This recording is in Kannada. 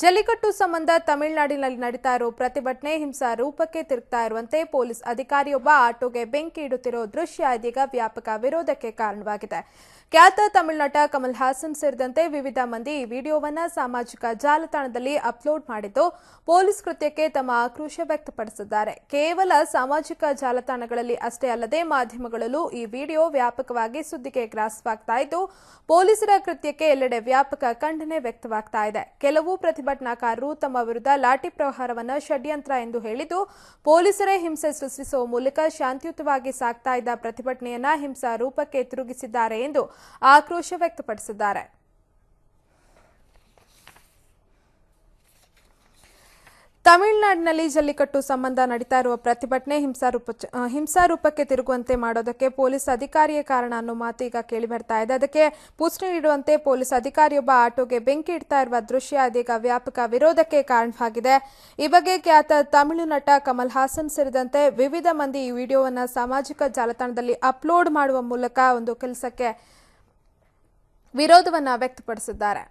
ಜಲ್ಲಿಕಟ್ಟು ಸಂಬಂಧ ತಮಿಳುನಾಡಿನಲ್ಲಿ ನಡೀತಾ ಇರೋ ಪ್ರತಿಭಟನೆ ಹಿಂಸಾ ರೂಪಕ್ಕೆ ತಿರುಗ್ತಾ ಇರುವಂತೆ ಪೊಲೀಸ್ ಅಧಿಕಾರಿಯೊಬ್ಬ ಆಟೋಗೆ ಬೆಂಕಿ ಇಡುತ್ತಿರೋ ದೃಶ್ಯ ಇದೀಗ ವ್ಯಾಪಕ ವಿರೋಧಕ್ಕೆ ಕಾರಣವಾಗಿದೆ. ಖ್ಯಾತ ತಮಿಳು ನಟ ಕಮಲ್ ಹಾಸನ್ ಸೇರಿದಂತೆ ವಿವಿಧ ಮಂದಿ ಈ ವಿಡಿಯೋವನ್ನ ಸಾಮಾಜಿಕ ಜಾಲತಾಣದಲ್ಲಿ ಅಪ್ಲೋಡ್ ಮಾಡಿದ್ದು ಪೊಲೀಸ್ ಕೃತ್ಯಕ್ಕೆ ತಮ್ಮ ಆಕ್ರೋಶ ವ್ಯಕ್ತಪಡಿಸಿದ್ದಾರೆ. ಕೇವಲ ಸಾಮಾಜಿಕ ಜಾಲತಾಣಗಳಲ್ಲಿ ಅಷ್ಟೇ ಅಲ್ಲದೆ ಮಾಧ್ಯಮಗಳಲ್ಲೂ ಈ ವಿಡಿಯೋ ವ್ಯಾಪಕವಾಗಿ ಸುದ್ದಿಗೆ ಗ್ರಾಸವಾಗ್ತಾ ಇದ್ದು ಪೊಲೀಸರ ಕೃತ್ಯಕ್ಕೆ ಎಲ್ಲೆಡೆ ವ್ಯಾಪಕ ಖಂಡನೆ ವ್ಯಕ್ತವಾಗ್ತಾ ಇದೆ. ಕೆಲವು ಪ್ರತಿಭಟನಾಕಾರರು ತಮ್ಮ ವಿರುದ್ಧ ಲಾಠಿ ಪ್ರಹಾರವನ್ನು ಷಡ್ಯಂತ್ರ ಎಂದು ಹೇಳಿದ್ದು, ಪೊಲೀಸರೇ ಹಿಂಸೆ ಸೃಷ್ಟಿಸುವ ಮೂಲಕ ಶಾಂತಿಯುತವಾಗಿ ಸಾಗ್ತಾ ಇದ್ದ ಪ್ರತಿಭಟನೆಯನ್ನ ಹಿಂಸಾ ರೂಪಕ್ಕೆ ತಿರುಗಿಸಿದ್ದಾರೆ ಎಂದು ಆಕ್ರೋಶ ವ್ಯಕ್ತಪಡಿಸಿದ್ದಾರೆ. ತಮಿಳುನಾಡಿನಲ್ಲಿ ಜಲ್ಲಿಕಟ್ಟು ಸಂಬಂಧ ನಡೀತಾ ಇರುವ ಪ್ರತಿಭಟನೆ ಹಿಂಸಾರೂಪ ಹಿಂಸಾರೂಪಕ್ಕೆ ತಿರುಗುವಂತೆ ಮಾಡೋದಕ್ಕೆ ಪೊಲೀಸ್ ಅಧಿಕಾರಿಯ ಕಾರಣ ಅನ್ನೋ ಮಾತು ಈಗ ಕೇಳಿ ಬರ್ತಾ ಇದೆ. ಅದಕ್ಕೆ ಪುಷ್ಟಿ ನೀಡುವಂತೆ ಪೊಲೀಸ್ ಅಧಿಕಾರಿಯೊಬ್ಬ ಆಟೋಗೆ ಬೆಂಕಿ ಇಡ್ತಾ ಇರುವ ದೃಶ್ಯ ಇದೀಗ ವ್ಯಾಪಕ ವಿರೋಧಕ್ಕೆ ಕಾರಣವಾಗಿದೆ. ಈ ಬಗ್ಗೆ ಖ್ಯಾತ ತಮಿಳು ನಟ ಕಮಲ್ ಹಾಸನ್ ಸೇರಿದಂತೆ ವಿವಿಧ ಮಂದಿ ಈ ವಿಡಿಯೋವನ್ನು ಸಾಮಾಜಿಕ ಜಾಲತಾಣದಲ್ಲಿ ಅಪ್ಲೋಡ್ ಮಾಡುವ ಮೂಲಕ ಒಂದು ಕೆಲಸಕ್ಕೆ ವಿರೋಧವನ್ನು ವ್ಯಕ್ತಪಡಿಸಿದ್ದಾರೆ.